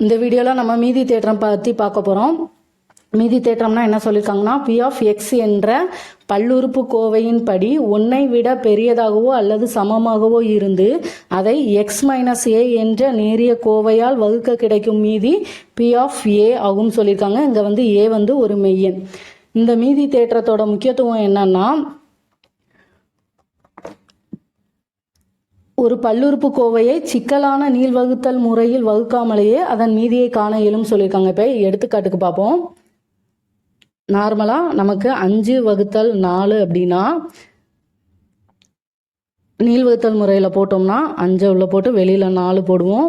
இந்த வீடியோவில் நம்ம மீதி தேற்றம் பற்றி பார்க்க போகிறோம் மீதி தேற்றம்னா என்ன சொல்லியிருக்காங்கன்னா பி ஆஃப் எக்ஸ் என்ற பல்லுறுப்பு கோவையின் படி ஒன்றை விட பெரியதாகவோ அல்லது சமமாகவோ இருந்து அதை எக்ஸ் மைனஸ் ஏ என்ற நேரிய கோவையால் வகுக்க கிடைக்கும் மீதி பி ஆஃப் ஏ ஆகும் சொல்லியிருக்காங்க இங்கே வந்து ஏ வந்து ஒரு மெய்யன். இந்த மீதி தேற்றத்தோட முக்கியத்துவம் என்னன்னா ஒரு பல்லுறுப்பு கோவையை சிக்கலான நீள்வகுத்தல் முறையில் வகுக்காமலேயே அதன் மீதியை காண இயலும் சொல்லியிருக்காங்க. இப்போ எடுத்துக்காட்டுக்கு பார்ப்போம். நார்மலாக நமக்கு அஞ்சு வகுத்தல் நாலு அப்படின்னா நீள்வகுத்தல் முறையில் போட்டோம்னா அஞ்சை உள்ளே போட்டு வெளியில் நாலு போடுவோம்.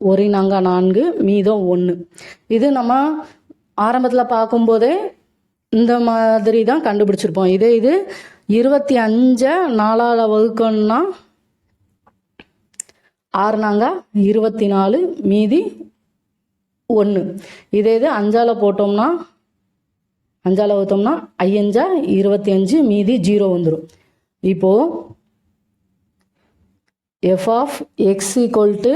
ஒரே நாங்கள் நான்கு மீதம் ஒன்று இது நம்ம ஆரம்பத்தில் பார்க்கும்போதே இந்த மாதிரி தான் கண்டுபிடிச்சிருப்போம். இதே இது இருபத்தி அஞ்சை நாலால் வகுக்கணும்னா ஆறுனாங்க இருபத்தி நாலு மீதி ஒன்று இதே இது அஞ்சால் போட்டோம்னா அஞ்சால் ஊற்றோம்னா ஐயஞ்சா இருபத்தி அஞ்சு மீதி ஜீரோ வந்துடும் இப்போது F of X equal to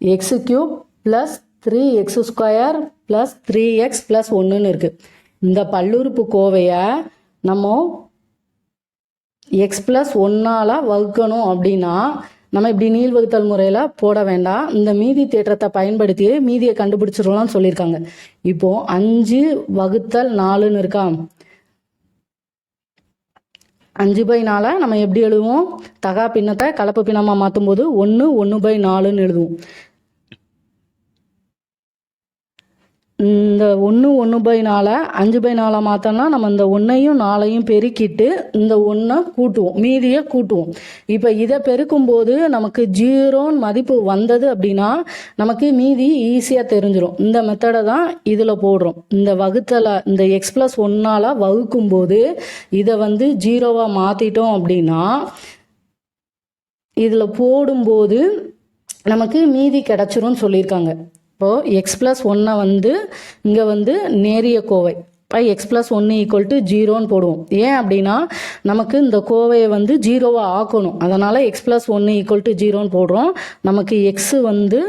X cube plus three X square plus three X plus ஒன்றுன்னு இருக்குது இந்த பல்லுறுப்பு கோவையை நம்ம எக்ஸ் ப்ளஸ் ஒன்னால் வகுக்கணும் அப்படின்னா நம்ம இப்படி நீள் வகுத்தல் முறையில் போட வேண்டாம். இந்த மீதி தேற்றத்தை பயன்படுத்தியே மீதியை கண்டுபிடிச்சிடலாம்னு சொல்லியிருக்காங்க. இப்போ அஞ்சு வகுத்தல் நாலுன்னு இருக்கா? அஞ்சு பை நாலை நம்ம எப்படி எழுதுவோம்? தகா பின்னத்தை கலப்பு பின்னமாக மாற்றும் போது ஒன்று ஒன்று பை நாலுன்னு எழுதுவோம். இந்த ஒன்று ஒன்று பை நாளை அஞ்சு பை நாளாக மாற்றோம்னா நம்ம இந்த ஒன்றையும் நாளையும் பெருக்கிட்டு இந்த ஒன்றை கூட்டுவோம். மீதியை கூட்டுவோம். இப்போ இதை பெருக்கும்போது நமக்கு ஜீரோன்னு மதிப்பு வந்தது அப்படின்னா நமக்கு மீதி ஈஸியாக தெரிஞ்சிடும் இந்த மெத்தடை தான் இதில் போடுறோம். இந்த வகுத்தலை இந்த எக்ஸ் ப்ளஸ் ஒன்னால் வகுக்கும்போது இதை வந்து ஜீரோவாக மாற்றிட்டோம் அப்படின்னா இதில் போடும்போது நமக்கு மீதி கிடச்சிரும்னு சொல்லியிருக்காங்க. இப்போது எக்ஸ் ப்ளஸ் ஒன்றை வந்து இங்கே வந்து நேரிய கோவை. இப்போ எக்ஸ் ப்ளஸ் ஒன்று ஈக்குவல் டு ஜீரோன்னு போடுவோம். ஏன் அப்படின்னா நமக்கு இந்த கோவையை வந்து ஜீரோவாக ஆக்கணும். அதனால் எக்ஸ் ப்ளஸ் ஒன்று ஈக்குவல் டு ஜீரோன்னு போடுறோம். நமக்கு எக்ஸு வந்து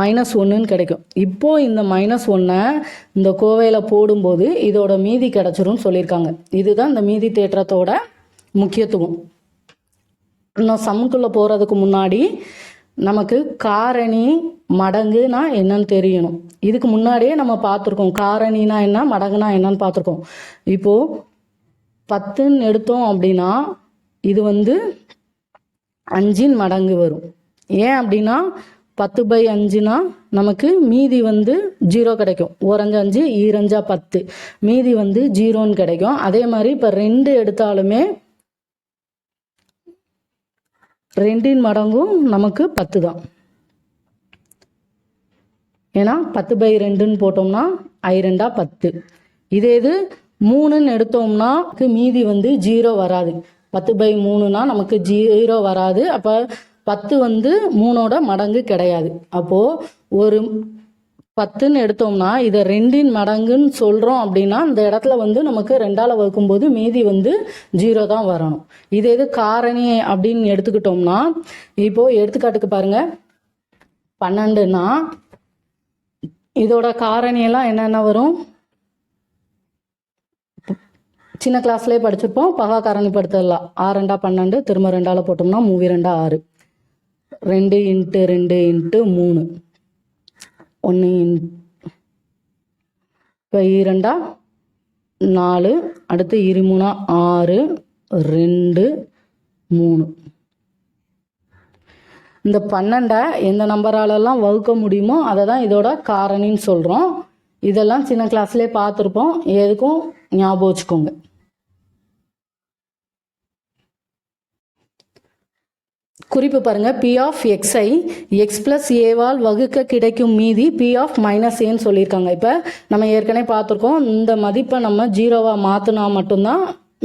மைனஸ் ஒன்றுன்னு கிடைக்கும். இப்போது இந்த மைனஸ் ஒன்றை இந்த கோவையில் போடும்போது இதோட மீதி கிடச்சிரும்னு சொல்லியிருக்காங்க. இதுதான் இந்த மீதி தேற்றத்தோட முக்கியத்துவம். இன்னும் சம்முக்குள்ளே போகிறதுக்கு முன்னாடி நமக்கு காரணி மடங்குனா என்னன்னு தெரியணும். இதுக்கு முன்னாடியே நம்ம பார்த்துருக்கோம். காரணினா என்ன மடங்குனா என்னன்னு பார்த்துருக்கோம். இப்போது பத்துன்னு எடுத்தோம் அப்படின்னா இது வந்து அஞ்சின் மடங்கு வரும். ஏன் அப்படின்னா பத்து பை அஞ்சுனா நமக்கு மீதி வந்து ஜீரோ கிடைக்கும். ஓரஞ்சு அஞ்சு ஈரஞ்சா பத்து. மீதி வந்து ஜீரோன்னு கிடைக்கும். அதே மாதிரி இப்போ ரெண்டு எடுத்தாலுமே ரெண்டின் மடங்கும் நமக்கு பத்து தான் ஏன்னா பத்து பை ரெண்டுன்னு போட்டோம்னா ஐ ரெண்டா பத்து. இதே இது மூணுன்னு எடுத்தோம்னா மீதி வந்து ஜீரோ வராது. பத்து பை மூணுனா நமக்கு ஜீரோ வராது. அப்போ பத்து வந்து மூணோட மடங்கு கிடையாது. அப்போது ஒரு பத்துன்னு எடுத்தோம்னா இதை ரெண்டின் மடங்குன்னு சொல்கிறோம் அப்படின்னா இந்த இடத்துல வந்து நமக்கு ரெண்டால் வகுக்கும்போது மீதி வந்து ஜீரோ தான் வரணும். இதே இது காரணி அப்படின்னு எடுத்துக்கிட்டோம்னா இப்போது எடுத்துக்காட்டுக்கு பாருங்கள் பன்னெண்டுன்னா இதோட காரணியெல்லாம் என்னென்ன வரும்? சின்ன கிளாஸ்லேயே படிச்சிருப்போம். பகா காரணிப்படுத்தலாம் ஆறு ரெண்டா பன்னெண்டு திரும்ப ரெண்டால் போட்டோம்னா மூவி ரெண்டா ஆறு. ரெண்டு இன்ட்டு ரெண்டு இன்ட்டு மூணு. ஒன்று இப்போ இரண்டா? நாலு அடுத்து இருமூணா ஆறு ரெண்டு மூணு. இந்த பன்னெண்டை எந்த நம்பராலெல்லாம் வகுக்க முடியுமோ அதை தான் இதோட காரணின்னு சொல்கிறோம் இதெல்லாம் சின்ன கிளாஸ்லேயே பார்த்துருப்போம். எதுக்கும் ஞாபகம் வச்சுக்கோங்க. குறிப்பு பாருங்கள் பி ஆஃப் எக்ஸை எக்ஸ் ப்ளஸ் ஏவால் வகுக்க கிடைக்கும் மீதி பி ஆஃப் மைனஸ் ஏன்னு சொல்லியிருக்காங்க. இப்போ நம்ம ஏற்கனவே பார்த்துருக்கோம் இந்த மதிப்பை நம்ம ஜீரோவாக மாற்றினா மட்டும்தான்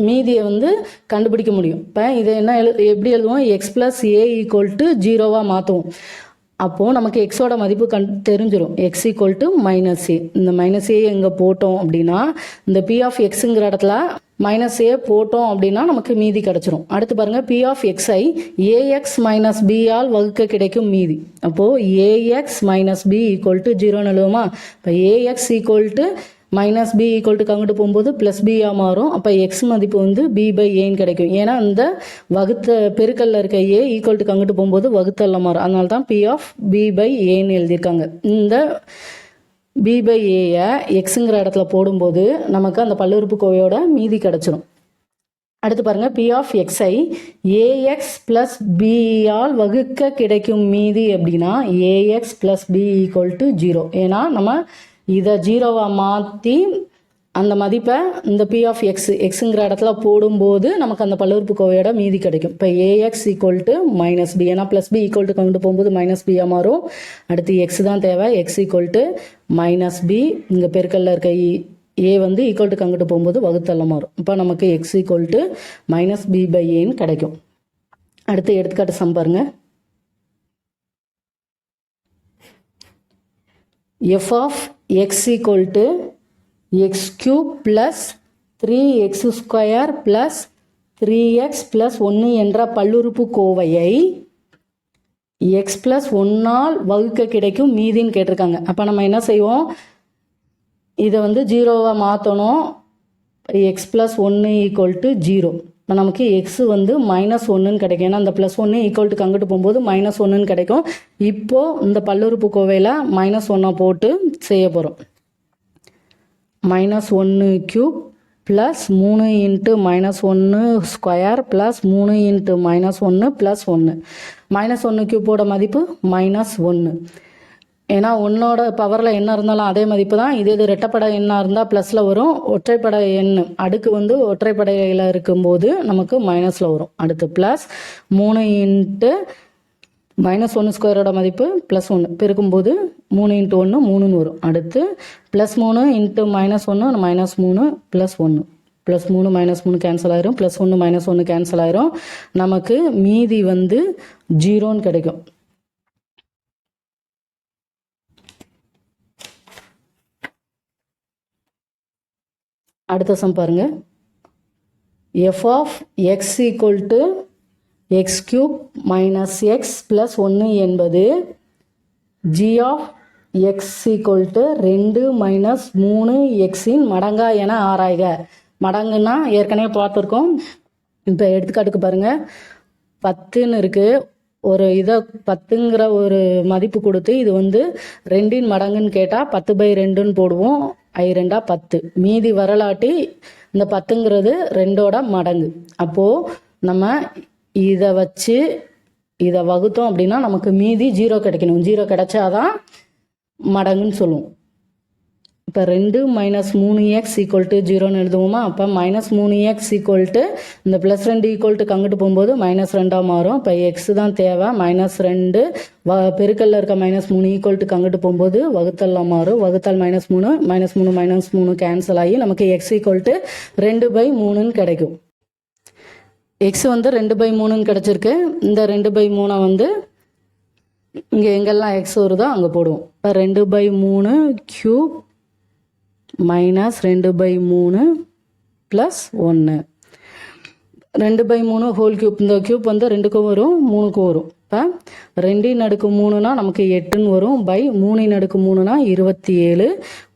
மீதியை வந்து கண்டுபிடிக்க முடியும். இப்போ இதை என்ன எழு எப்படி எழுதுவோம்? X plus A equal to ஜீரோவாக மாற்றுவோம் அப்போது நமக்கு எக்ஸோட மதிப்பு கண் தெரிஞ்சிடும் X equal to minus A இந்த மைனஸ் ஏ எங்கே போட்டோம் அப்படின்னா இந்த பி ஆஃப் எக்ஸுங்கிற இடத்துல மைனஸ் ஏ போட்டோம் அப்படின்னா நமக்கு மீதி கிடச்சிரும். அடுத்து பாருங்கள் பி ஆஃப் எக்ஸ்ஐ ஏஎக்ஸ் மைனஸ் பி ஆல் வகுக்க கிடைக்கும் மீதி. அப்போது A X minus B equal to ஜீரோன்னு எழுதுமா இப்போ A X equal to minus B equal to கங்கிட்டு போகும்போது ப்ளஸ் பியாக மாறும். அப்போ எக்ஸ் மதிப்பு வந்து பி பை ஏன்னு கிடைக்கும். ஏன்னா இந்த வகுத்த பெருக்கல்ல இருக்க ஏ ஈக்குவல் டு கங்கிட்டு போகும்போது வகுத்தல்ல மாறும். அதனால தான் பி ஆஃப் பி பை ஏன்னு எழுதியிருக்காங்க. இந்த பி பை ஏயை எக்ஸுங்கிற இடத்துல போடும்போது நமக்கு அந்த பல்லுறுப்புக்கோவையோட மீதி கிடச்சிரும். அடுத்து பாருங்கள் பி ஆஃப் எக்ஸை ஏஎக்ஸ் ப்ளஸ் பிஆல் வகுக்க கிடைக்கும் மீதி அப்படின்னா A X plus B equal to zero ஏன்னா நம்ம இதை ஜீரோவாக மாற்றி அந்த மதிப்பை இந்த பி ஆஃப் எக்ஸ் எக்ஸுங்கிற இடத்துல போடும்போது நமக்கு அந்த பல்லுறுப்புக்கோவையோட மீதி கிடைக்கும். இப்போ A X equal to minus B ஏன்னா ப்ளஸ் பி ஈக்குவல் டு கொண்டு போகும்போது மைனஸ் பியாக மாறும். அடுத்து எக்ஸ் தான் தேவை. X equal to minus B இங்கே பெருக்கல்ல இருக்க e, ஏ வந்து ஈக்குவல் டு அங்கிட்டு போகும்போது வகுத்தெல்லாம் மாறும். இப்போ நமக்கு X equal to minus B by ஏன்னு கிடைக்கும். அடுத்து எடுத்துக்காட்டு சம் பாருங்க. F of X equal to X cube plus three X square plus three X plus ஒன்று என்ற பல்லுறுப்பு கோவையை எக்ஸ் ப்ளஸ் ஒன்னால் வகுக்க கிடைக்கும் மீதின்னு கேட்டிருக்காங்க. அப்போ நம்ம என்ன செய்வோம்? இதை வந்து ஜீரோவாக மாற்றணும் எக்ஸ் ப்ளஸ் ஒன்று ஈக்குவல் டு ஜீரோ இப்போ நமக்கு எக்ஸு வந்து மைனஸ் ஒன்றுன்னு கிடைக்கும். ஏன்னா அந்த ப்ளஸ் ஒன்று ஈக்குவல் டு அங்கிட்டு போகும்போது மைனஸ் ஒன்றுன்னு கிடைக்கும். இப்போது இந்த பல்லுறுப்பு கோவையில் மைனஸ் ஒன்றை போட்டு செய்ய போகிறோம் மைனஸ் ஒன்று க்யூப் ப்ளஸ் மூணு இன்ட்டு மைனஸ் ஒன்று ஸ்கொயர் ப்ளஸ் மூணு இன்ட்டு மைனஸ் ஒன்று ப்ளஸ் ஒன்று மைனஸ் ஒன்று க்யூப்போட மதிப்பு மைனஸ் ஒன்று ஏன்னா ஒன்னோட பவரில் என்ன இருந்தாலும் அதே மதிப்பு தான். இதே இது ரெட்டப்படை எண்ணாக இருந்தால் ப்ளஸில் வரும். ஒற்றைப்படை எண் அடுக்கு வந்து ஒற்றைப்படையில் இருக்கும்போது நமக்கு மைனஸில் வரும். அடுத்து ப்ளஸ் மூணு இன்ட்டு மைனஸ் ஒன்று ஸ்கொயரோட மதிப்பு ப்ளஸ் ஒன்று பெருக்கும்போது மூணு இன்ட்டு ஒன்று மூணுன்னு வரும் அடுத்து ப்ளஸ் மூணு இன்ட்டு மைனஸ் ஒன்று மைனஸ் மூணு ப்ளஸ் ஒன்று ப்ளஸ் மூணு மைனஸ் மூணு கேன்சல் ஆயிரும். ப்ளஸ் ஒன்று மைனஸ் ஒன்று கேன்சல் ஆயிரும். நமக்கு மீதி வந்து ஜீரோன்னு கிடைக்கும். அடுத்த சம் பாருங்க. F of X equal to X cube minus X plus ஒன்று என்பது G of X equal to ரெண்டு மைனஸ் மூணு எக்ஸின் மடங்கா என ஆராய்க. மடங்குன்னா ஏற்கனவே பார்த்துருக்கோம். இப்போ எடுத்துக்காட்டுக்கு பாருங்கள் பத்துன்னு இருக்குது ஒரு இதை பத்துங்கிற ஒரு மதிப்பு கொடுத்து இது வந்து ரெண்டின் மடங்குன்னு கேட்டால் பத்து பை ரெண்டுன்னு போடுவோம். ஐ ரெண்டா பத்து. மீதி வரலாட்டி இந்த பத்துங்கிறது ரெண்டோட மடங்கு. அப்போது நம்ம இதை வச்சு இதை வகுத்தோம் அப்படின்னா நமக்கு மீதி ஜீரோ கிடைக்கணும். ஜீரோ கிடைச்சாதான் மடங்குன்னு சொல்லுவோம். இப்போ ரெண்டு மைனஸ் மூணு எக்ஸ் ஈக்குவல் டு ஜீரோன்னு எழுதுவோமா? அப்போ மைனஸ் மூணு எக்ஸ் ஈக்குவல் டு இந்த ப்ளஸ் ரெண்டு ஈக்குவல் டு கங்கிட்டு போகும்போது மைனஸ் ரெண்டாக மாறும். இப்போ எக்ஸ் தான் தேவை. மைனஸ் ரெண்டு வ பெருக்கல்ல இருக்க மைனஸ் மூணு ஈக்குவல் டு கங்கிட்டு போகும்போது வகுத்தல்லாம் மாறும். வகுத்தால் மைனஸ் மூணு மைனஸ் மூணு மைனஸ் மூணு கேன்சல் ஆகி நமக்கு எக்ஸ் ஈக்குவல் டு ரெண்டு பை மூணுன்னு கிடைக்கும். எக்ஸ் வந்து ரெண்டு பை மூணுன்னு கிடச்சிருக்கு. இந்த ரெண்டு பை மூணை வந்து இங்கே எங்கெல்லாம் எக்ஸ் வருதோ அங்கே போடுவோம். இப்போ ரெண்டு பை மூணு க்யூப் மைனஸ் ரெண்டு பை மூணு ப்ளஸ் ஒன்று ரெண்டு பை மூணு ஹோல் க்யூப் இந்த க்யூப் வந்து ரெண்டுக்கும் வரும் மூணுக்கும் வரும். இப்போ ரெண்டின் நடுக்கு மூணுனா நமக்கு எட்டுன்னு வரும். பை மூணின் நடுக்கு மூணுனா இருபத்தி ஏழு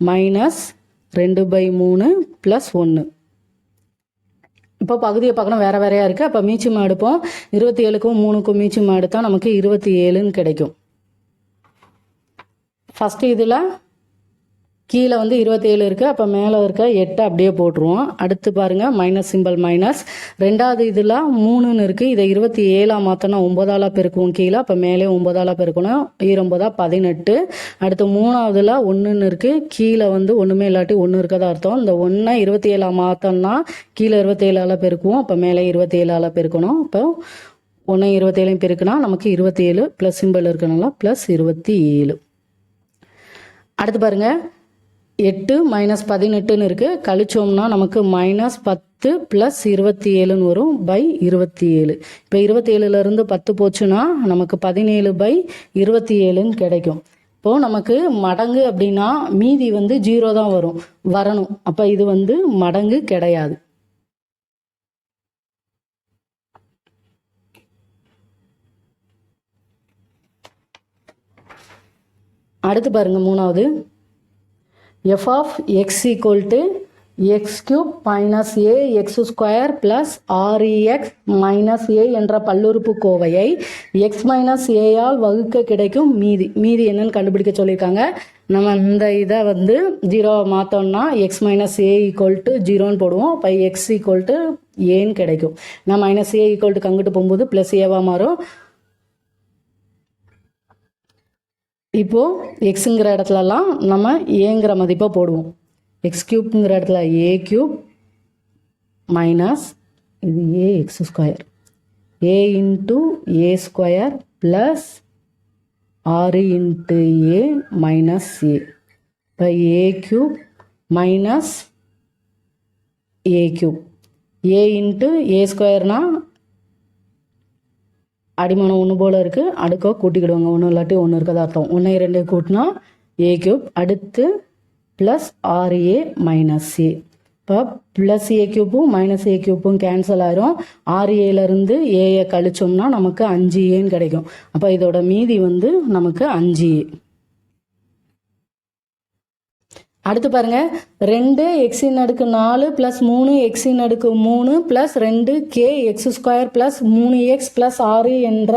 மைனஸ் ரெண்டு பை மூணு ப்ளஸ் ஒன்று இப்போ பகுதியை பார்க்கணும் வேறு வேறையாக இருக்குது அப்போ மீச்சம் எடுப்போம். இருபத்தி ஏழுக்கும் மூணுக்கும் மீச்சம் எடுத்தால் நமக்கு இருபத்தி ஏழுன்னு கிடைக்கும். ஃபஸ்ட்டு இதில் கீழே வந்து இருபத்தேழு இருக்குது அப்போ மேலே இருக்க எட்டு அப்படியே போட்டுருவோம். அடுத்து பாருங்கள் மைனஸ் சிம்பிள் மைனஸ் ரெண்டாவது இதில் மூணுன்னு இருக்குது இதை இருபத்தி ஏழாக மாற்றினா ஒம்பதாலாக பெருக்குவோம் கீழே அப்போ மேலே ஒம்பதாலாக பெருக்கணும் ஈரொம்பதா பதினெட்டு. அடுத்து மூணாவதுல ஒன்றுன்னு இருக்குது கீழே வந்து ஒன்றுமே இல்லாட்டி ஒன்று இருக்கதா அர்த்தம். இந்த ஒன்றை இருபத்தி ஏழாக மாற்றோம்னா கீழே இருபத்தேழால் பெருக்குவோம் அப்போ மேலே இருபத்தேழால் பெருக்கணும். இப்போ ஒன்று இருபத்தேழையும் பெருக்குனா நமக்கு இருபத்தி ஏழு ப்ளஸ் சிம்பிள் இருக்கணும்ல ப்ளஸ் இருபத்தி ஏழு அடுத்து பாருங்கள் எட்டு மைனஸ் பதினெட்டுன்னு இருக்குது கழிச்சோம்னா நமக்கு மைனஸ் பத்து ப்ளஸ் இருபத்தி ஏழுன்னு வரும். பை இருபத்தி ஏழு இப்போ இருபத்தி ஏழுலேருந்து பத்து போச்சுன்னா நமக்கு பதினேழு பை இருபத்தி ஏழுன்னு கிடைக்கும். இப்போது நமக்கு மடங்கு அப்படின்னா மீதி வந்து ஜீரோ தான் வரும். வரணும். அப்போ இது வந்து மடங்கு கிடையாது. அடுத்து பாருங்கள் மூணாவது. F of X equal to X cube minus A X square plus ஆர்இஎக்ஸ் minus ஏ என்ற பல்லுறுப்பு கோவையை எக்ஸ் மைனஸ் ஏயால் வகுக்க கிடைக்கும் மீதி. மீதி என்னன்னு கண்டுபிடிக்க சொல்லியிருக்காங்க. நம்ம இந்த இதை வந்து ஜீரோவை மாற்றோம்னா X minus A equal to ஜீரோன்னு போடுவோம். இப்போ எக்ஸ் ஈக்குவல் டு ஏன்னு கிடைக்கும். நான் மைனஸ் ஏ ஈக்குவல் டு கங்கிட்டு போகும்போது ப்ளஸ் ஏவாக மாறும். இப்போது எக்ஸுங்கிற இடத்துலலாம் நம்ம ஏங்கிற மதிப்பை போடுவோம். எக்ஸ் கியூப்ங்கிற இடத்துல ஏ கியூப் மைனஸ் இது A X square A into A square plus ஆறு இன்ட்டு ஏ மைனஸ் ஏ இப்போ A cube minus A cube A into A ஸ்கொயர்னால் அடிமானம் ஒன்று போல் இருக்குது அடுக்கோ கூட்டிக்கிடுவாங்க. ஒன்று இல்லாட்டி ஒன்று இருக்கதா அர்த்தம். ஒன்று ரெண்டு கூட்டினா ஏ கியூப் அடுத்து plus R A minus A இப்போ ப்ளஸ் ஏ கியூப்பும் மைனஸ் ஏ கியூப்பும் கேன்சல் ஆயிரும். ஆர்ஏலேருந்து ஏயை கழிச்சோம்னா நமக்கு அஞ்சு ஏன்னு கிடைக்கும். அப்போ இதோட மீதி வந்து நமக்கு அஞ்சு ஏ அடுத்து பாருங்க. ரெண்டு எக்ஸின் அடுக்கு நாலு ப்ளஸ் மூணு எக்ஸின் அடுக்கு மூணு ப்ளஸ் ரெண்டு கே எக்ஸ் ஸ்கொயர் ப்ளஸ் மூணு எக்ஸ் ப்ளஸ் ஆறு என்ற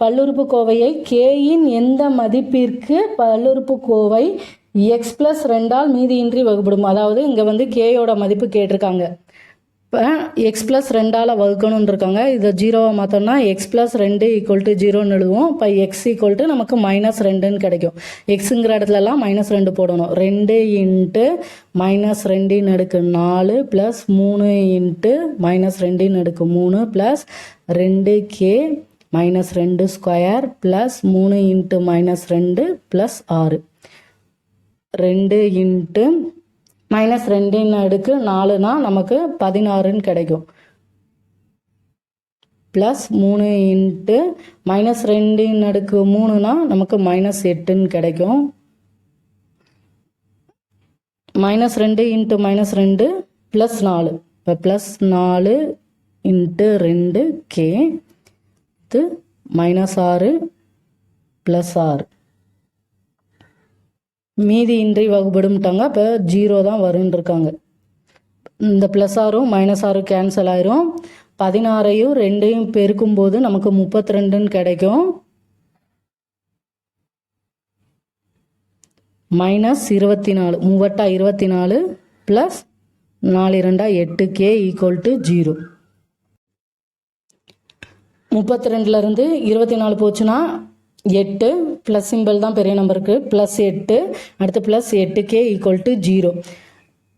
பல்லுறுப்பு கோவையை கேயின் எந்த மதிப்பிற்கு பல்லுறுப்பு கோவை எக்ஸ் ப்ளஸ் ரெண்டால் மீதியின்றி வகுப்படும் அதாவது இங்கே வந்து கேயோட மதிப்பு கேட்டிருக்காங்க. இப்போ எக்ஸ் ப்ளஸ் ரெண்டால் வகுக்கணும்னு இருக்காங்க இதை ஜீரோவை மாற்றோம்னா எக்ஸ் ப்ளஸ் ரெண்டு ஈக்குவல் டு ஜீரோன்னு எழுதுவோம். இப்போ எக்ஸ் ஈக்குவல் டு நமக்கு மைனஸ் ரெண்டுன்னு கிடைக்கும். எக்ஸுங்கிற இடத்துலலாம் மைனஸ் ரெண்டு போடணும். ரெண்டு இன்ட்டு மைனஸ் ரெண்டின் அடுக்கு நாலு ப்ளஸ் மூணு இன்ட்டு மைனஸ் ரெண்டின் அடுக்கு மூணு ப்ளஸ் ரெண்டு கே மைனஸ் ரெண்டு ஸ்கொயர் ப்ளஸ் மூணு இன்ட்டு மைனஸ் ரெண்டு ப்ளஸ் ஆறு. ரெண்டு இன்ட்டு மைனஸ் ரெண்டின் அடுக்கு நாலுனா நமக்கு பதினாறுன்னு கிடைக்கும். ப்ளஸ் மூணு இன்ட்டு மைனஸ் ரெண்டின் அடுக்கு மூணுனா நமக்கு மைனஸ் எட்டுன்னு கிடைக்கும். மைனஸ் ரெண்டு இன்ட்டு மைனஸ் ரெண்டு ப்ளஸ் நாலு. இப்போ ப்ளஸ் நாலு இன்ட்டு ரெண்டு கே இது மைனஸ் ஆறு ப்ளஸ் ஆறு. மீதி இன்றி வகுப்படும்ட்டாங்க அப்போ ஜீரோ தான் வரும்னு இருக்காங்க இந்த ப்ளஸ் ஆறும் மைனஸ் ஆறும் கேன்சல் ஆயிரும். பதினாறையும் ரெண்டையும் பெருக்கும்போது நமக்கு முப்பத்தி ரெண்டுன்னு கிடைக்கும். மைனஸ் இருபத்தி நாலு மூவட்டா இருபத்தி நாலு ப்ளஸ் நாலு இரண்டா எட்டு கே ஈக்குவல் டு ஜீரோ முப்பத்தி ரெண்டுலேருந்து இருபத்தி நாலு போச்சுன்னா எட்டு ப்ளஸ் சிம்பிள் தான் பெரிய நம்பருக்கு ப்ளஸ் எட்டு அடுத்து ப்ளஸ் எட்டு கே ஈக்குவல் டு ஜீரோ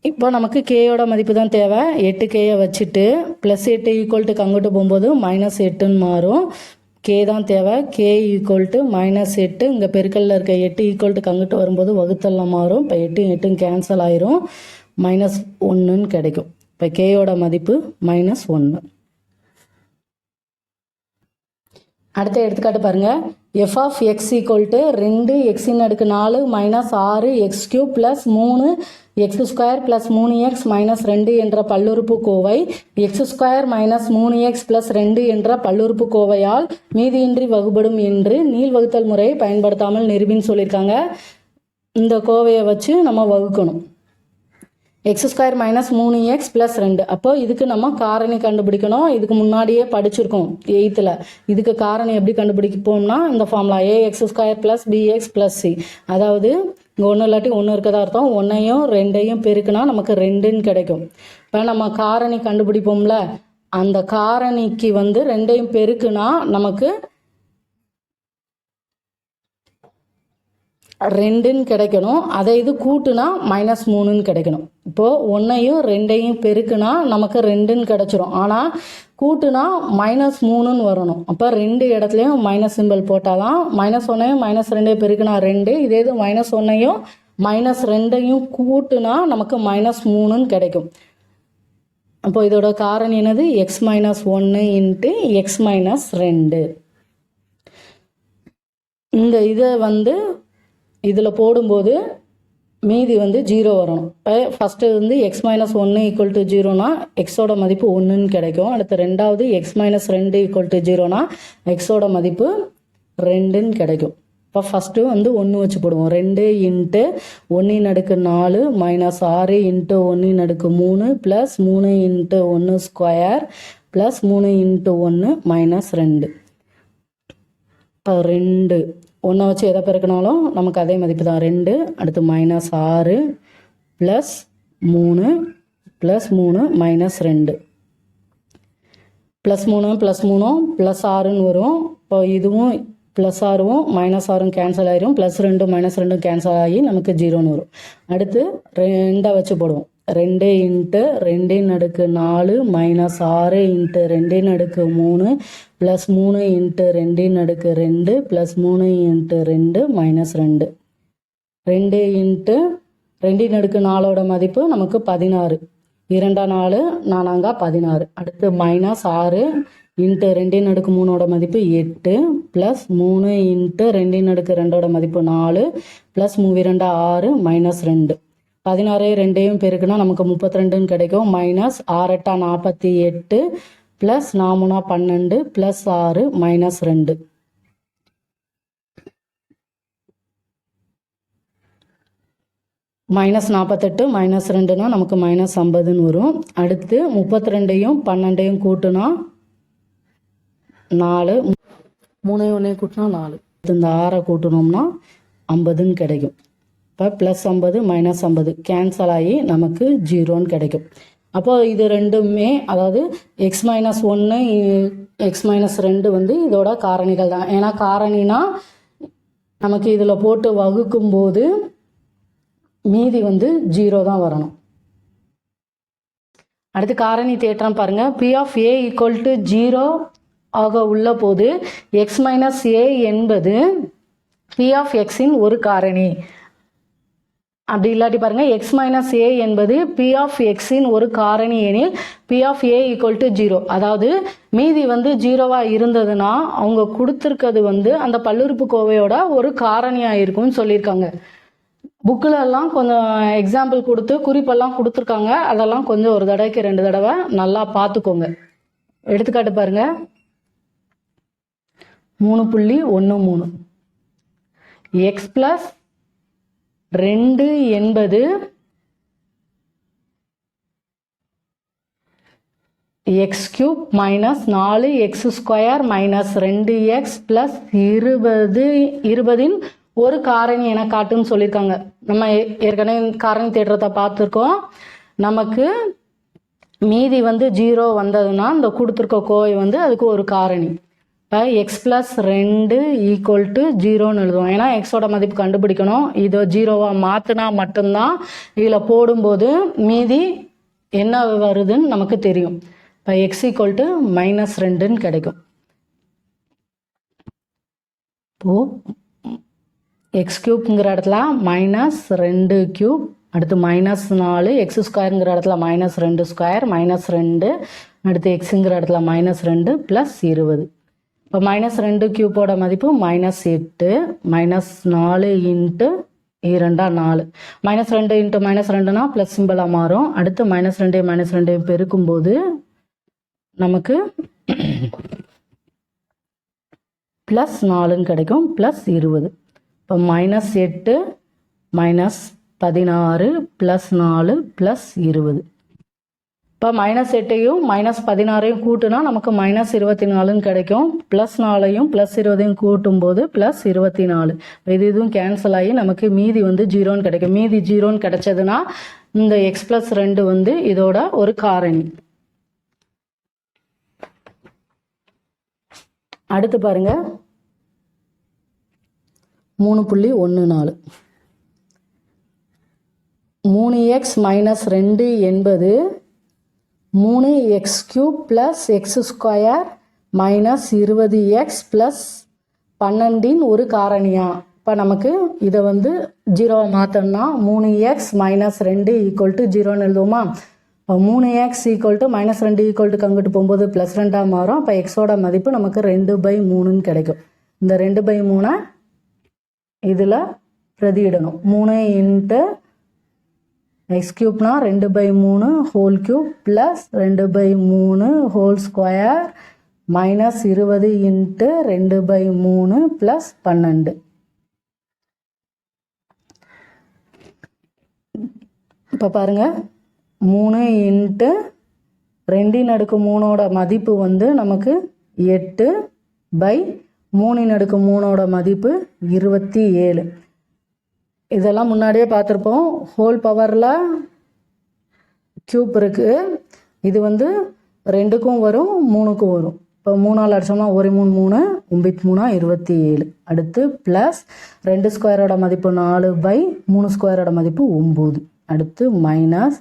இப்போ நமக்கு கேயோட மதிப்பு தான் தேவை. எட்டு கேயை வச்சுட்டு ப்ளஸ் எட்டு ஈக்குவல் டு அங்கிட்டு போகும்போது மைனஸ் எட்டுன்னு மாறும். கே தான் தேவை. கே ஈக்குவல் டு மைனஸ் எட்டு. இங்கே பெருக்கல்ல இருக்க எட்டு ஈக்குவல் டு அங்கிட்டு வரும்போது வகுத்தல்லாம் மாறும். இப்போ எட்டு எட்டும் கேன்சல் ஆயிரும். மைனஸ் ஒன்றுன்னு கிடைக்கும். இப்போ கேயோட மதிப்பு மைனஸ் ஒன்று அடுத்த எடுத்துக்காட்டு பாருங்கள் F of X equal to ரெண்டு எக்ஸின் அடுக்கு நாலு மைனஸ் ஆறு எக்ஸ் கியூப் ப்ளஸ் மூணு எக்ஸ் ஸ்கொயர் ப்ளஸ் மூணு எக்ஸ் மைனஸ் ரெண்டு என்ற பல்லுறுப்பு கோவை எக்ஸ் ஸ்கொயர் மைனஸ் மூணு எக்ஸ் ப்ளஸ் ரெண்டு என்ற பல்லுறுப்பு கோவையால் மீதியின்றி வகுபடும் என்று நீள் வகுத்தல் முறையை பயன்படுத்தாமல் நிரூபின்னு சொல்லியிருக்காங்க. இந்த கோவையை வச்சு நம்ம வகுக்கணும். எக்ஸ் ஸ்கொயர் மைனஸ் மூணு எக்ஸ் ப்ளஸ் ரெண்டு. அப்போ இதுக்கு நம்ம காரணி கண்டுபிடிக்கணும். இதுக்கு முன்னாடியே படிச்சிருக்கோம் எயித்தில் இதுக்கு காரணி எப்படி கண்டுபிடிப்போம்னா இந்த formula A X square plus B X plus C அதாவது இங்கே ஒன்று இல்லாட்டி ஒன்று இருக்கதா அர்த்தம். ஒன்றையும் ரெண்டையும் பெருக்குனா நமக்கு ரெண்டுன்னு கிடைக்கும். இப்போ நம்ம காரணி கண்டுபிடிப்போம்ல அந்த காரணிக்கு வந்து ரெண்டையும் பெருக்குனா நமக்கு ரெண்டுன்னு கிடைக்கணும். அதை இது கூட்டுனா மைனஸ் மூணுன்னு கிடைக்கணும். இப்போது ஒன்றையும் ரெண்டையும் பெருக்குனா நமக்கு ரெண்டுன்னு கிடச்சிரும். ஆனால் கூட்டுனா மைனஸ் மூணுன்னு வரணும். அப்போ ரெண்டு இடத்துலையும் மைனஸ் சிம்பிள் போட்டால் தான் மைனஸ் ஒன்றையும் மைனஸ் ரெண்டையும் பெருக்குனா ரெண்டு. இதே இது மைனஸ் ஒன்றையும் மைனஸ் ரெண்டையும் கூட்டுனா நமக்கு மைனஸ் மூணுன்னு கிடைக்கும். அப்போ இதோட காரணம் என்னது? எக்ஸ் மைனஸ் ஒன்று இன்ட்டு எக்ஸ் மைனஸ் ரெண்டு. இந்த இதை வந்து இதில் போடும்போது மீதி வந்து ஜீரோ வரும். இப்போ ஃபஸ்ட்டு வந்து எக்ஸ் மைனஸ் ஒன்று ஈக்குவல் டு ஜீரோனா எக்ஸோட மதிப்பு ஒன்றுன்னு கிடைக்கும். அடுத்து ரெண்டாவது எக்ஸ் மைனஸ் ரெண்டு ஈக்குவல் டு ஜீரோனா எக்ஸோட மதிப்பு ரெண்டுன்னு கிடைக்கும். இப்போ ஃபஸ்ட்டு வந்து ஒன்று வச்சு போடுவோம். ரெண்டு இன்ட்டு ஒன்றின் அடுக்கு நாலு மைனஸ் ஆறு இன்ட்டு ஒன்றின் அடுக்கு மூணு ப்ளஸ் மூணு இன்ட்டு ஒன்று ஸ்கொயர் ப்ளஸ் மூணு இன்ட்டு ஒன்று மைனஸ் ரெண்டு. இப்போ ரெண்டு. ஒன்றை வச்சு எதை பெருக்கினாலும் நமக்கு அதே மதிப்பு தான். ரெண்டு அடுத்து மைனஸ் ஆறு ப்ளஸ் மூணு ப்ளஸ் மூணு மைனஸ் ரெண்டு. ப்ளஸ் மூணு ப்ளஸ் மூணும் ப்ளஸ் ஆறுன்னு வரும். இப்போ இதுவும் ப்ளஸ் ஆறும் மைனஸ் ஆறும் கேன்சல் ஆயிரும். ப்ளஸ் ரெண்டும் மைனஸ் ரெண்டும் கேன்சல் ஆகி நமக்கு ஜீரோன்னு வரும். அடுத்து ரெண்டை வச்சு போடுவோம். ரெண்டு இன்ட்டு ரெண்டின் அடுக்கு நாலு மைனஸ் ஆறு இன்ட்டு ரெண்டின் அடுக்கு மூணு ப்ளஸ் மூணு இன்ட்டு ரெண்டின் அடுக்கு ரெண்டு ப்ளஸ் மூணு இன்ட்டு ரெண்டு மைனஸ் ரெண்டு. ரெண்டு இன்ட்டு ரெண்டின் அடுக்கு நாலோட மதிப்பு நமக்கு பதினாறு. இரண்டா நாலு நானாங்கா பதினாறு. அடுத்து மைனஸ் ஆறு இன்ட்டு ரெண்டின் அடுக்கு மூணோட மதிப்பு எட்டு ப்ளஸ் மூணு இன்ட்டு ரெண்டின் அடுக்கு ரெண்டோட மதிப்பு நாலு ப்ளஸ் மூவிரண்டா ஆறு மைனஸ் ரெண்டு. பதினாறு ரெண்டையும் பெருக்குனா நமக்கு முப்பத்தி ரெண்டுன்னு கிடைக்கும். மைனஸ் ஆறெட்டா நாற்பத்தி எட்டு ப்ளஸ் நாமுனா பன்னெண்டு ப்ளஸ் ஆறு மைனஸ் ரெண்டு. மைனஸ் நாற்பத்தெட்டு மைனஸ் ரெண்டுனா நமக்கு மைனஸ் ஐம்பதுன்னு வரும். அடுத்து முப்பத்தி ரெண்டையும் பன்னெண்டையும் கூட்டுனா நாலு மூணையும் ஒன்றையும் கூட்டினா நாலு. இந்த ஆறை கூட்டினோம்னா ஐம்பதுன்னு கிடைக்கும். இப்போ ப்ளஸ் ஐம்பது மைனஸ் ஐம்பது. கேன்சல் ஆகி நமக்கு ஜீரோன்னு கிடைக்கும். அப்போ இது ரெண்டுமே அதாவது எக்ஸ் மைனஸ் ஒன்று எக்ஸ் மைனஸ் ரெண்டு வந்து இதோட காரணிகள் தான். ஏன்னா காரணினா நமக்கு இதில் போட்டு வகுக்கும்போது மீதி வந்து ஜீரோ தான் வரணும். அடுத்து காரணி தேற்றம் பாருங்கள் P of A equal to zero ஆக உள்ள போது எக்ஸ் மைனஸ் ஏ என்பது பி ஆஃப் எக்ஸின் ஒரு காரணி. அப்படி இல்லாட்டி பாருங்கள் எக்ஸ் மைனஸ் ஏ என்பது பி ஆஃப் எக்ஸின் ஒரு காரணி எனில் P of A equal to zero அதாவது மீதி வந்து ஜீரோவாக இருந்ததுன்னா அவங்க கொடுத்துருக்கிறது வந்து அந்த பல்லுறுப்பு கோவையோட ஒரு காரணியாக இருக்கும்னு சொல்லியிருக்காங்க. புக்கில் எல்லாம் கொஞ்சம் எக்ஸாம்பிள் கொடுத்து குறிப்பெல்லாம் கொடுத்துருக்காங்க. அதெல்லாம் கொஞ்சம் ஒரு தடவைக்கு ரெண்டு தடவை நல்லா பார்த்துக்கோங்க. எடுத்துக்காட்டு பாருங்க. மூணு புள்ளி ஒன்று மூணு. எக்ஸ் ப்ளஸ் ரெண்டு என்பது எக்ஸ் கியூப் மைனஸ் நாலு எக்ஸ் ஸ்கொயர் மைனஸ் ரெண்டு எக்ஸ் ப்ளஸ் இருபது இருபதின் ஒரு காரணி என காட்டுன்னு சொல்லியிருக்காங்க. நம்ம ஏ- ஏற்கனவே காரணி தேற்றத்தை பார்த்துருக்கோம். நமக்கு மீதி வந்து ஜீரோ வந்ததுன்னா இந்த கொடுத்துருக்க கோவை வந்து அதுக்கு ஒரு காரணி. இப்போ எக்ஸ் ப்ளஸ் ரெண்டு ஈக்குவல் டு ஜீரோன்னு எழுதுவோம். ஏன்னா எக்ஸோட மதிப்பு கண்டுபிடிக்கணும். இதை ஜீரோவாக மாற்றினா மட்டும்தான் இதில் போடும்போது மீதி என்ன வருதுன்னு நமக்கு தெரியும். இப்போ எக்ஸ் ஈக்குவல் டு மைனஸ் ரெண்டுன்னு கிடைக்கும். இப்போது எக்ஸ் கியூப்ங்கிற இடத்துல மைனஸ் ரெண்டு கியூப் அடுத்து மைனஸ் நாலு எக்ஸ் ஸ்கொயருங்கிற இடத்துல மைனஸ் ரெண்டு ஸ்கொயர் மைனஸ் ரெண்டு அடுத்து எக்ஸுங்கிற இடத்துல மைனஸ் ரெண்டு ப்ளஸ் இருபது. இப்போ மைனஸ் ரெண்டு கியூப்போட மதிப்பு மைனஸ் எட்டு மைனஸ் நாலு இன்ட்டு இரண்டா நாலு. மைனஸ் ரெண்டு இன்ட்டு மைனஸ் ரெண்டுனா ப்ளஸ் சிம்பிளாக மாறும். அடுத்து மைனஸ் ரெண்டு மைனஸ் ரெண்டையும் பெருக்கும்போது நமக்கு ப்ளஸ் நாலுன்னு கிடைக்கும். ப்ளஸ் இருபது. இப்போ மைனஸ் எட்டு மைனஸ் பதினாறு ப்ளஸ் நாலு ப்ளஸ் இருபது. இப்போ மைனஸ் எட்டையும் மைனஸ் பதினாறையும் கூட்டுனா நமக்கு மைனஸ் இருபத்தி நாலுன்னு கிடைக்கும். ப்ளஸ் நாலையும் ப்ளஸ் இருபதையும் கூட்டும்போது ப்ளஸ் இருபத்தி நாலு இது இதுவும் கேன்சல் ஆகி நமக்கு மீதி வந்து ஜீரோன்னு கிடைக்கும். மீதி ஜீரோன்னு கிடைச்சதுன்னா இந்த எக்ஸ் ப்ளஸ் ரெண்டு வந்து இதோட ஒரு காரணி. அடுத்து பாருங்க. மூணு புள்ளி ஒன்று நாலு. மூணு எக்ஸ் மைனஸ் ரெண்டு என்பது மூணு X cube plus X square minus இருபது எக்ஸ் ப்ளஸ் பன்னெண்டின் ஒரு காரணியா? இப்போ நமக்கு இதை வந்து ஜீரோவை மாற்றோம்னா மூணு எக்ஸ் மைனஸ் ரெண்டு ஈக்குவல் டு ஜீரோன்னு எழுதுவோமா? இப்போ மூணு எக்ஸ் ஈக்குவல் டு மைனஸ் ரெண்டு ஈக்குவல் டு கங்கிட்டு போகும்போது ப்ளஸ் ரெண்டாக மாறும். அப்போ எக்ஸோட மதிப்பு நமக்கு ரெண்டு பை மூணுன்னு கிடைக்கும். இந்த ரெண்டு பை மூணை இதில் பிரதியிடணும் மூணு இன்ட்டு எக்ஸ் க்யூப்னா ரெண்டு பை மூணு ஹோல் க்யூப் ப்ளஸ் ரெண்டு பை மூணு ஹோல் ஸ்கொயர் மைனஸ் இருபது இன்ட்டு ரெண்டு பை மூணு ப்ளஸ் பன்னெண்டு. இப்போ பாருங்கள் மூணு இன்ட்டு ரெண்டின் அடுக்கு மூணோட மதிப்பு வந்து நமக்கு எட்டு பை மூணின் அடுக்கு மூணோட மதிப்பு இருபத்தி ஏழு. இதெல்லாம் முன்னாடியே பார்த்துருப்போம். ஹோல் பவரில் க்யூப் இருக்குது இது வந்து ரெண்டுக்கும் வரும் மூணுக்கும் வரும். இப்போ மூணால் அடித்தோம்னா ஒரு மூணு மூணு ஒம்பத்தி மூணா இருபத்தி ஏழு அடுத்து ப்ளஸ் ரெண்டு ஸ்கொயரோட மதிப்பு நாலு பை மூணு ஸ்கொயரோட மதிப்பு ஒம்பது. அடுத்து மைனஸ்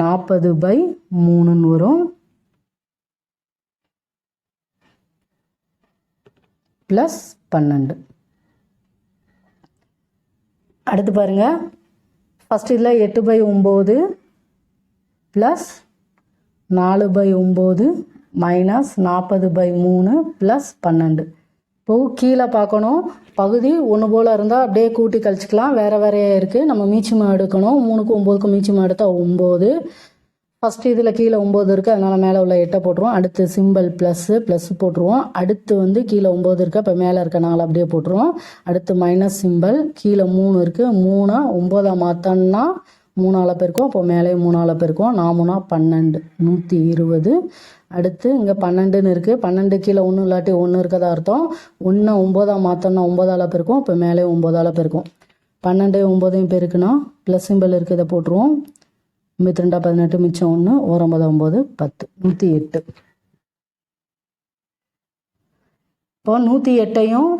நாற்பது பை மூணுன்னு வரும். ப்ளஸ் பன்னெண்டு. அடுத்து பாருங்கள் ஃபஸ்ட் இதில் எட்டு பை ஒம்பது ப்ளஸ் நாலு பை ஒம்பது மைனஸ் நாற்பது பை மூணு ப்ளஸ் பன்னெண்டு. இப்போது கீழே பார்க்கணும். பகுதி ஒன்று போல் இருந்தால் அப்படியே கூட்டி கழிச்சிக்கலாம். வேறு வேறையாக இருக்குது நம்ம மீச்சமாக எடுக்கணும். மூணுக்கும் ஒம்போதுக்கும் மீச்சமாக எடுத்தால் ஒம்பது. ஃபஸ்ட்டு இதில் கீழே ஒம்பது இருக்குது அதனால் மேலே உள்ள எட்டை போட்டுருவோம். அடுத்து சிம்பிள் ப்ளஸ்ஸு ப்ளஸ் போட்டுருவோம். அடுத்து வந்து கீழே ஒம்பது இருக்குது இப்போ மேலே இருக்க நாலு அப்படியே போட்டுருவோம். அடுத்து மைனஸ் சிம்பிள் கீழே மூணு இருக்குது மூணை ஒம்பதாம் மாற்றோன்னா மூணால் பெருக்கும் அப்போ மேலே மூணால் பெருக்கும் நாமுனா பன்னெண்டு நூற்றி இருபது. அடுத்து இங்கே பன்னெண்டுன்னு இருக்குது பன்னெண்டு கீழே ஒன்று இல்லாட்டி ஒன்று இருக்கதா அர்த்தம். ஒன்று ஒம்போதாக மாற்றோன்னா ஒம்போதால் பெருக்கும் இப்போ மேலே ஒம்போதால் பெருக்கும் பன்னெண்டு ஒம்போதையும் பெருக்குன்னா ப்ளஸ் சிம்பிள் இருக்குது இதை போட்டுருவோம். ஐம்பத்தி ரெண்டா பதினெட்டு மிச்சம் ஒன்று ஓரம்பது ஒம்பது பத்து நூற்றி எட்டு. இப்போ நூற்றி எட்டையும்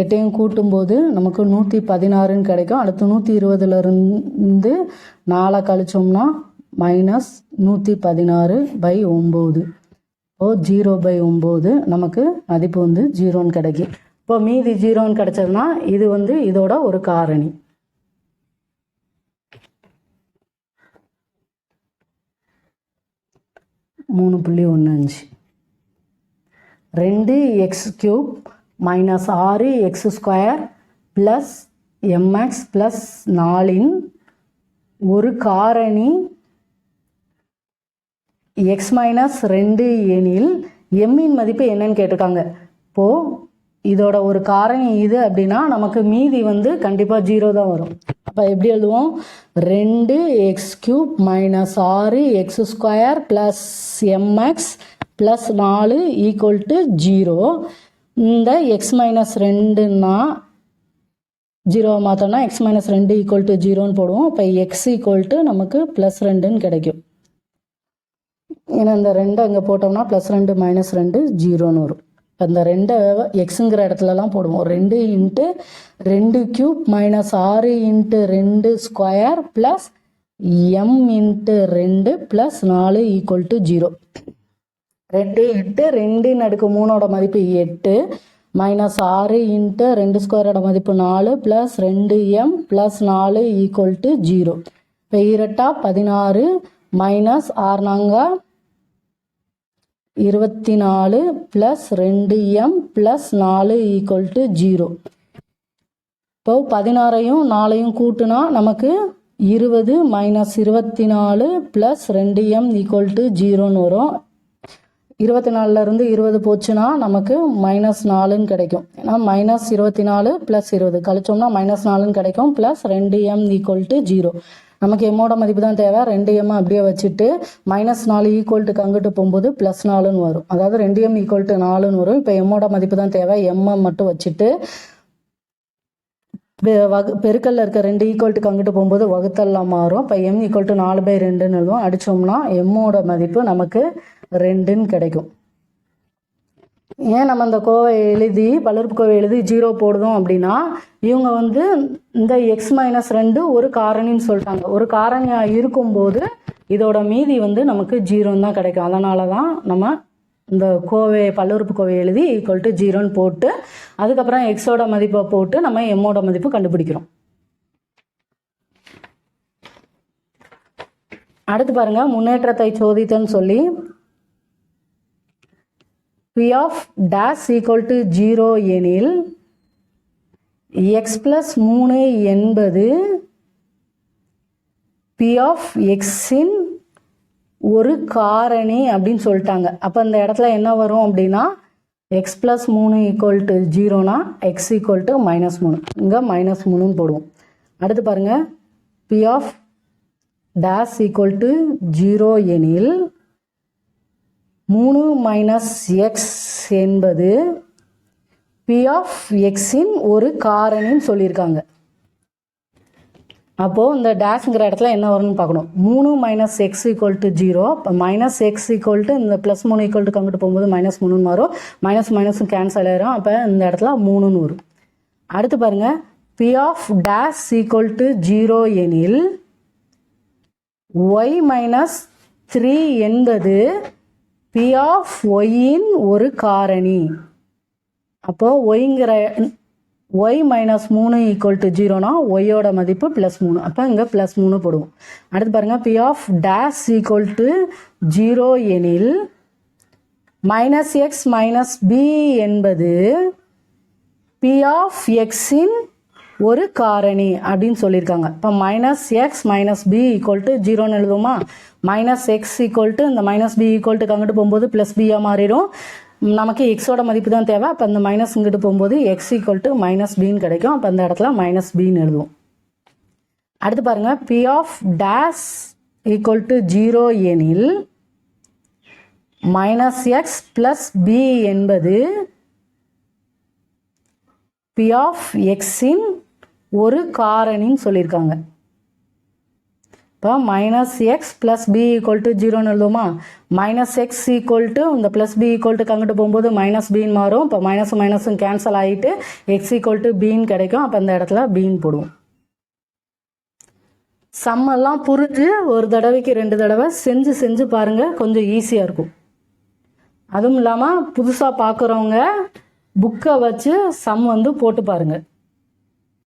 எட்டையும் கூட்டும்போது நமக்கு நூற்றி பதினாறுன்னு கிடைக்கும். அடுத்து நூற்றி இருபதுலேருந்து நாலை கழிச்சோம்னா மைனஸ் நூற்றி பதினாறு பை ஒம்பது இப்போ ஜீரோ பை ஒம்பது நமக்கு மதிப்பு வந்து ஜீரோன்னு கிடைக்கும். இப்போ மீதி ஜீரோன்னு கிடைச்சதுன்னா இது வந்து இதோட ஒரு காரணி. மூணு புள்ளி ஒன்று அஞ்சு. ரெண்டு எக்ஸ் க்யூப் மைனஸ் ஆறு x square plus m x plus நாலின் ஒரு காரணி எக்ஸ் மைனஸ் ரெண்டு எனில் எம்மின் மதிப்பு என்னன்னு கேட்டிருக்காங்க. இப்போது இதோட ஒரு காரணி இது அப்படின்னா நமக்கு மீதி வந்து கண்டிப்பாக ஜீரோ தான் வரும். அப்போ எப்படி எழுதுவோம்? ரெண்டு எக்ஸ் கியூப் மைனஸ் ஆறு x square plus m x plus நாலு ஈக்குவல் டு ஜீரோ இந்த எக்ஸ் மைனஸ் ரெண்டுன்னா ஜீரோவை மாற்றோம்னா எக்ஸ் மைனஸ் ரெண்டு ஈக்குவல் டு ஜீரோன்னு போடுவோம். இப்போ எக்ஸ் ஈக்குவல் டு நமக்கு ப்ளஸ் ரெண்டுன்னு கிடைக்கும். ஏன்னா இந்த ரெண்டு அங்கே போட்டோம்னா ப்ளஸ் ரெண்டு மைனஸ் ரெண்டு ஜீரோன்னு வரும். இப்போ இந்த ரெண்டை எக்ஸுங்கிற இடத்துலலாம் போடுவோம். ரெண்டு இன்ட்டு ரெண்டு க்யூப் மைனஸ் ஆறு இன்ட்டு ரெண்டு ஸ்கொயர் ப்ளஸ் எம் இன்ட்டு ரெண்டு ப்ளஸ் நாலு ஈக்குவல் டு ஜீரோ ரெண்டு இன்ட்டு ரெண்டு நடுக்கு மூணோட மதிப்பு எட்டு மைனஸ் ஆறு இன்ட்டு ரெண்டு ஸ்கொயரோட மதிப்பு நாலு ப்ளஸ் ரெண்டு எம் ப்ளஸ் நாலு ஈக்குவல் டு ஜீரோ இப்போ இரட்டா பதினாறு மைனஸ் ஆறுனாங்க இருபத்தி நாலு ப்ளஸ் ரெண்டு எம் ப்ளஸ் நாலு ஈக்குவல் டு ஜீரோ இப்போ பதினாறையும் நாலையும் கூட்டுனா நமக்கு இருபது மைனஸ் இருபத்தி நாலு ப்ளஸ் ரெண்டு எம் ஈக்குவல் டு ஜீரோன்னு வரும். இருபத்தி நாலுலேருந்து இருபது போச்சுன்னா நமக்கு மைனஸ் நாலுன்னு கிடைக்கும். ஏன்னா மைனஸ் இருபத்தி நாலு ப்ளஸ் இருபது. கழிச்சோம்னா மைனஸ் நாலுன்னு கிடைக்கும். ப்ளஸ் ரெண்டு எம் ஈக்குவல் டு ஜீரோ நமக்கு எம்மோட மதிப்பு தான் தேவை. ரெண்டு எம் அப்படியே வச்சுட்டு மைனஸ் நாலு ஈக்குவல் டுக்கு அங்கிட்டு போகும்போது ப்ளஸ் நாலுன்னு வரும். அதாவது ரெண்டு எம் ஈக்குவல் டு நாலுன்னு வரும். இப்போ எம்மோட மதிப்பு தான் தேவை. எம்எம் மட்டும் வச்சுட்டு பெ- வகு பெருக்கல்ல இருக்க ரெண்டு ஈக்குவல்ட்டுக்கு அங்கிட்டு போகும்போது வகுத்தல்லாம் மாறும். இப்போ எம் ஈக்குவல் டு நாலு பை ரெண்டுன்னு எழுதுவோம். அடித்தோம்னா எம்மோட மதிப்பு நமக்கு ரெண்டுன்னு கிடைக்கும். ஏன் நம்ம இந்த கோவை எழுதி பலருப்பு கோவை எழுதி ஜீரோ போடுதோம் அப்படின்னா இவங்க வந்து இந்த எக்ஸ் மைனஸ் ரெண்டு ஒரு காரணின்னு சொல்லிட்டாங்க. ஒரு காரணியாக இருக்கும்போது இதோட மீதி வந்து நமக்கு ஜீரோன்னு தான் கிடைக்கும். அதனால தான் நம்ம இந்த கோவை பல்லுறுப்பு கோவை எழுதி ஈக்குவல் டு ஜீரோன்னு போட்டு அதுக்கப்புறம் எக்ஸோட மதிப்பை போட்டு நம்ம எம்மோட மதிப்பு கண்டுபிடிக்கிறோம். அடுத்து பாருங்க முன்னேற்றத்தை சோதித்தன்னு சொல்லி p of dash equal to zero எனில் எக்ஸ் ப்ளஸ் மூணு என்பது பி ஆஃப் எக்ஸின் ஒரு காரணி அப்படின்னு சொல்லிட்டாங்க. அப்போ இந்த இடத்துல என்ன வரும் அப்படின்னா எக்ஸ் ப்ளஸ் மூணு ஈக்குவல் டு ஜீரோனா எக்ஸ் ஈக்குவல் டு மைனஸ் மூணு. இங்கே மைனஸ் மூணுன்னு போடுவோம். அடுத்து பாருங்கள் p of dash equal to zero எனில் மூணு மைனஸ் எக்ஸ் என்பது பி ஆஃப் எக்ஸின் ஒரு காரணின்னு சொல்லியிருக்காங்க. அப்போது இந்த டேஷ்ங்கிற இடத்துல என்ன வரும்னு பார்க்கணும். மூணு minus x equal to zero இப்போ மைனஸ் எக்ஸ் ஈக்குவல் டு இந்த ப்ளஸ் மூணு ஈக்குவல் டு அங்கிட்டு போகும்போது மைனஸ் மூணுன்னு வரும் மைனஸ் மைனஸும் கேன்சல் ஆயிரும். அப்போ இந்த இடத்துல மூணுன்னு வரும் அடுத்து பாருங்கள் p of dash equal to zero எனில் ஒய் மைனஸ் த்ரீ என்பது பி ஆஃப் ஒய்யின் ஒரு காரணி. அப்போது ஒய்ங்கிற ஒய் மைனஸ் மூணு ஈக்குவல் டு ஜீரோனா ஒய்யோட மதிப்பு ப்ளஸ் மூணு. அப்போ இங்கே ப்ளஸ் மூணு போடுவோம். அடுத்து பாருங்கள் p of dash equal to zero எனில் மைனஸ் எக்ஸ் மைனஸ் பி என்பது பி ஆஃப் எக்ஸின் ஒரு காரணி அப்படின்னு சொல்லியிருக்காங்க. இப்போ minus x minus p equal to ஜீரோன்னு எழுதுவோமா? மைனஸ் எக்ஸ் ஈக்குவல் டு இந்த மைனஸ் பி ஈக்குவல் டு அங்கிட்டு போகும்போது ப்ளஸ் பியாக மாறிடும். நமக்கு எக்ஸோட மதிப்பு தான் தேவை. அப்போ அந்த மைனஸ் இங்கிட்டு போகும்போது எக்ஸ் ஈக்குவல் டு மைனஸ் பின்னு கிடைக்கும். அப்போ அந்த இடத்துல மைனஸ் பின்னு எழுதுவோம். அடுத்து பாருங்கள் p of dash equal to zero எனில் மைனஸ் எக்ஸ் ப்ளஸ் பி என்பது பி ஆஃப் எக்ஸின் ஒரு காரணின்னு சொல்லியிருக்காங்க. இப்போ minus x plus p equal to ஜீரோன்னு எழுதுவோமா? மைனஸ் எக்ஸ் ஈக்குவல் டு இந்த ப்ளஸ் பி ஈக்குவல் டு கங்கிட்டு போகும்போது மைனஸ் பின்னு மாறும். இப்போ மைனஸ் மைனஸும் கேன்சல் ஆகிட்டு எக்ஸ் ஈக்குவல் டு பின்னு கிடைக்கும். அப்போ அந்த இடத்துல பின்னு போடுவோம். சம்மெல்லாம் புரிஞ்சு ஒரு தடவைக்கு ரெண்டு தடவை செஞ்சு செஞ்சு பாருங்கள் கொஞ்சம் ஈஸியாக இருக்கும். அதுவும் இல்லாமல் புதுசாக பார்க்குறவங்க புக்கை வச்சு சம் வந்து போட்டு பாருங்கள்